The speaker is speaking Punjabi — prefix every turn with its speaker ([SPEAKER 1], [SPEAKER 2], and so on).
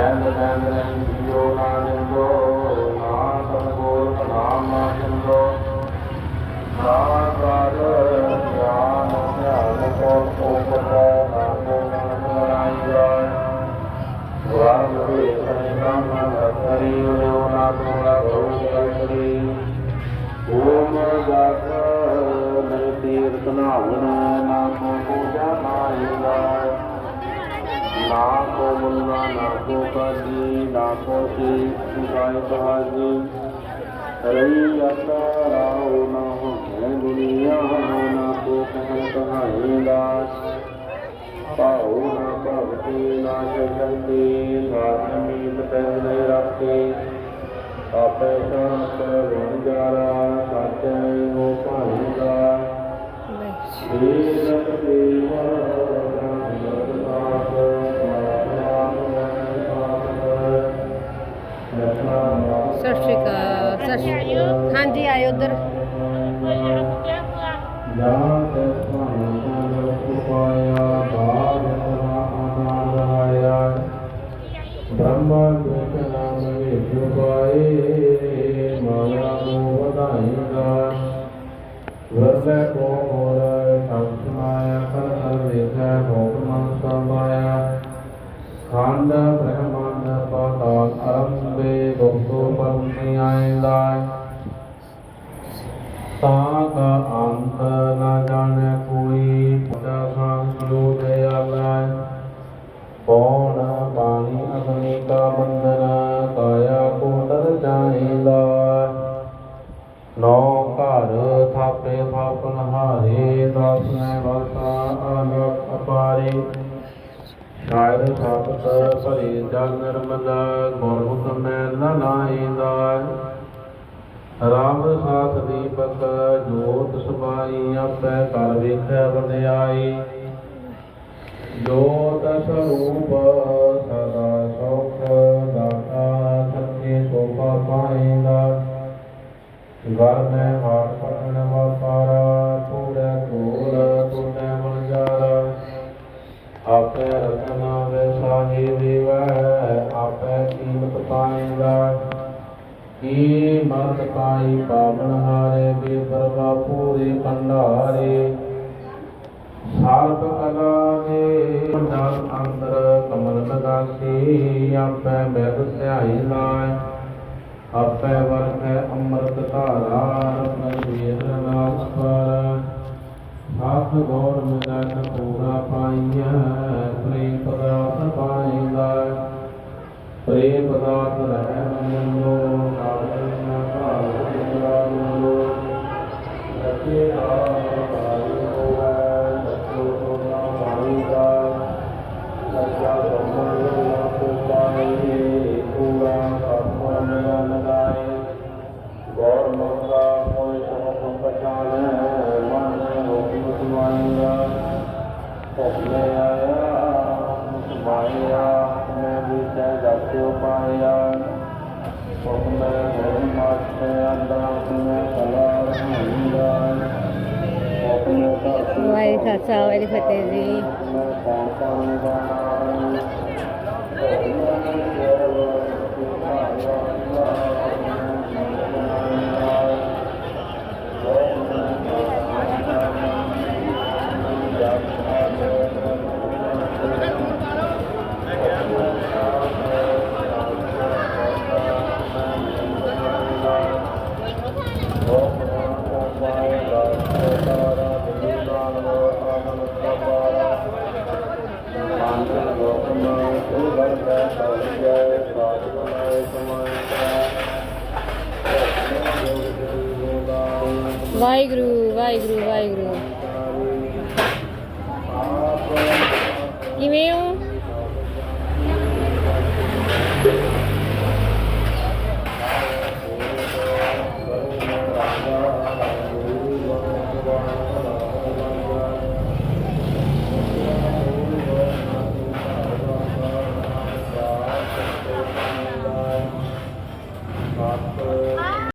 [SPEAKER 1] ਨੈਣ ਨੈਣ ਨਹੀਂ ਜੀਓ ਨਾ ਜਿੰਦੋ ਨਾ ਸੰਗੋਲ ਨਾਮ ਨਾ ਜਿੰਦੋ ਨਾ ਕਾਲ ਗਿਆਨ ਧਿਆਨ ਕੋ ਉਪਰੈ ਨਾਮੋ ਨਾਮ ਰਾਈ ਰਾਏ ਵਾਹਿਗੁਰੂ ਸਤਿਨਾਮ ਹਰੀ ਲਿਓ ਨਾ ਤੋੜਾ ਗੋ ਕਰੀ ਓਮ ਜਪ ਮੈਂ ਤੀਰਤ ਨਾਵਨ ਨਾਮੋ ਮੁੰਨਾ ਨਾ ਕੋ ਕਾਜੀ ਨਾ ਕੋ ਸੀ ਸੁਖਾਇ ਬਹਾਜੀ ਰਹੀ ਅਤਾ ਰਾਉ ਨਾ ਹੋ ਦੁਨੀਆ ਨਾ ਕੋ ਕਹਿ ਕਹਾਈ ਦਾਸ ਪਾਉ ਨਾ ਭਗਤੀ ਨਾ ਜਗੰਤੀ ਸਾਧ ਮੀਤ ਰੱਖੇ ਆਪੇ ਸ਼ਾਂਤ ਰੰਜਾਰਾ ਸੱਚੇ ਹੋ ਭਾਈਦਾ ਸ੍ਰੀਰਤ ਦੇਵਾ
[SPEAKER 2] ਸਤਿ ਅਕਾਲ ਹਾਂਜੀ ਆਏ ਉਧਰ।
[SPEAKER 1] ਬ੍ਰਹਮਾ ਲੋਕ ਨਾਮ ਵਿਸ਼ੂ ਪਾਏ ਮਾਇਆ ਨੂੰ ਵਧਾਈਦਾ ਵਰਲੇ ਕੋ ਨੌ ਘਰ ਥਾਪੇ ਥਾਪਨ ਹਾਰੇ, ਦਸ ਵਰਤਾ ਅਨਕ ਅਪਾਰੇ। ਸ਼ਾਇਰ ਸਾਪਤ ਭਰੇ, ਜਲ ਨਿਰਮਲ ਗੁਰਮੁਖ ਮੈਲ ਨ ਲਾਈਦਾ ਰਾਮ ਸਾਥ ਦੀਪਕ ਜੋਤ ਸਮਾਈ ਆਪੈ ਕਰ ਵੇਖੈ ਵਡਿਆਈ। ਜੋਤ ਸਰੂਪ ਸਦਾ ਮਤ ਪਾਈ ਪਾਵਨ ਹਾਰੇ ਬੇਪਰਵਾ ਪੂਰੇ ਭੰਡਾਰੇ। ਸਰਬ ਕਲਾ ਦੇ ਪੰਡਾਲ ਅੰਦਰ ਕਮਲ ਲਗਾਸੀ ਆਪੇ ਬੈਦ ਧਿਆਈ ਲਾਇ ਆਪੇ ਵਰਖੈ ਅੰਮ੍ਰਿਤ ਧਾਰਾ, ਰਤਨ ਵੇਦ ਨਾਸ ਪਰ। ਸਾਥ ਗੌਰ ਮਿਲਨ ਪੂਰਾ ਪਾਈਐ, ਪ੍ਰੇਮ ਪਦਾਰਥ ਪਾਈਦਾ ਪ੍ਰੇਮ ਪਦਾਰਥ ਰਹਿ ਮੰਨੋ ਕਾਰਨ ਪਾਇਆ। ਹੁਕਮੈ ਹੋਂ ਮਾਛੇ ਅੰਦਰ ਮੈਂ ਕਲਾ
[SPEAKER 2] ਵਾਹਿ ਖਾਲਸਾ ਵਾਹਿ ਫਤਿਹ ਜੀ। ਵਾਹਿਗੁਰੂ ਵਾਹਿਗੁਰੂ ਵਾਹਿਗੁਰੂ। ਕਿਵੇਂ ਹੋ?